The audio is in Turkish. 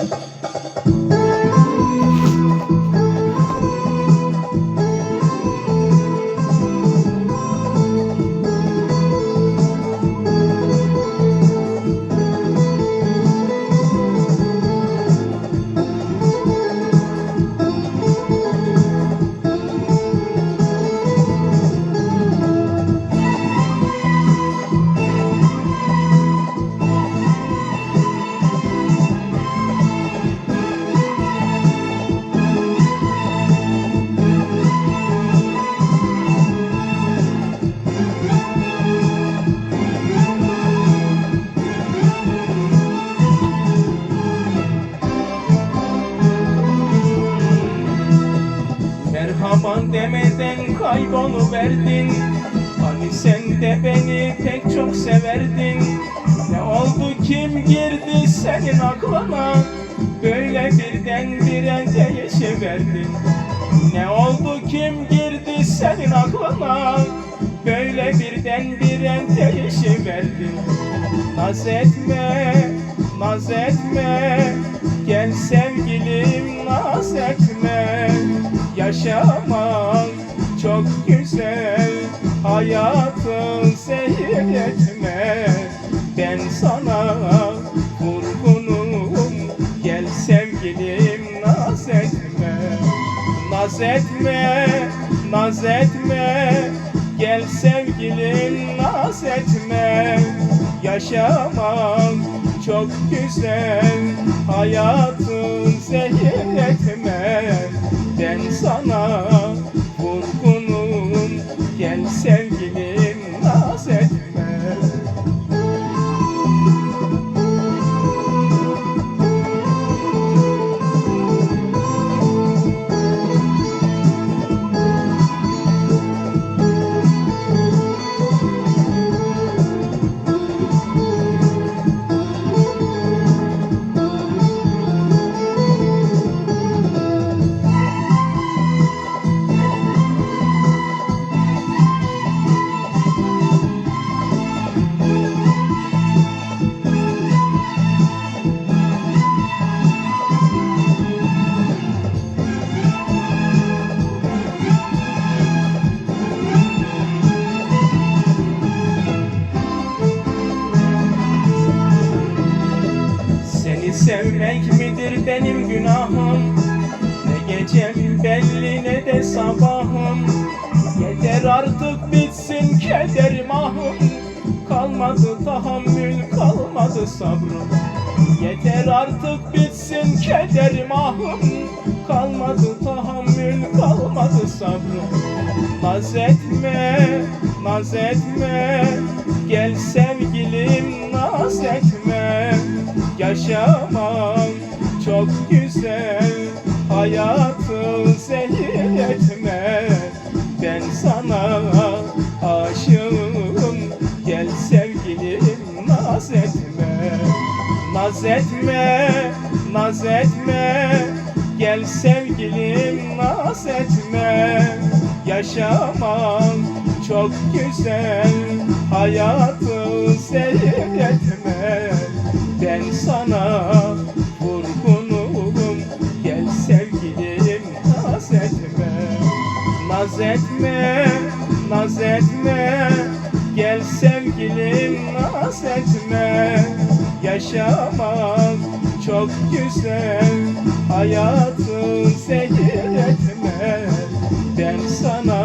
you Merhaban demeden kayboluverdin Hani sen de beni pek çok severdin. Ne oldu kim girdi senin aklına? Böyle birdenbire değişiverdin Ne oldu kim girdi senin aklına? Böyle birdenbire değişiverdin Naz etme, naz etme. Gel sevgilim naz Yaşamak çok güzel. Hayatın seyir etme. Ben sana vurgunum. Gel sevgilim naz etme. Naz etme, naz etme. Gel sevgilim naz etme. Yaşamak çok güzel. Hayatın zehir etme Ben sana benim günahım. Ne gecem belli ne de sabahım. Yeter artık bitsin kederim ahım Kalmadı tahammül kalmadı sabrım. Yeter artık bitsin kederim ahım Kalmadı tahammül kalmadı sabrım. Naz etme, naz etme. Gel sevgilim naz etme. Yaşamak çok güzel Hayatı zehir etme Ben sana aşığım. Gel sevgilim naz etme. Naz etme, naz etme. Gel sevgilim naz etme. Yaşamak çok güzel Hayatı zehir etme Ben sana Naz etme, naz etme. Gel sevgilim naz etme. Yaşamak çok güzel. Hayatı zehir etme. Ben sana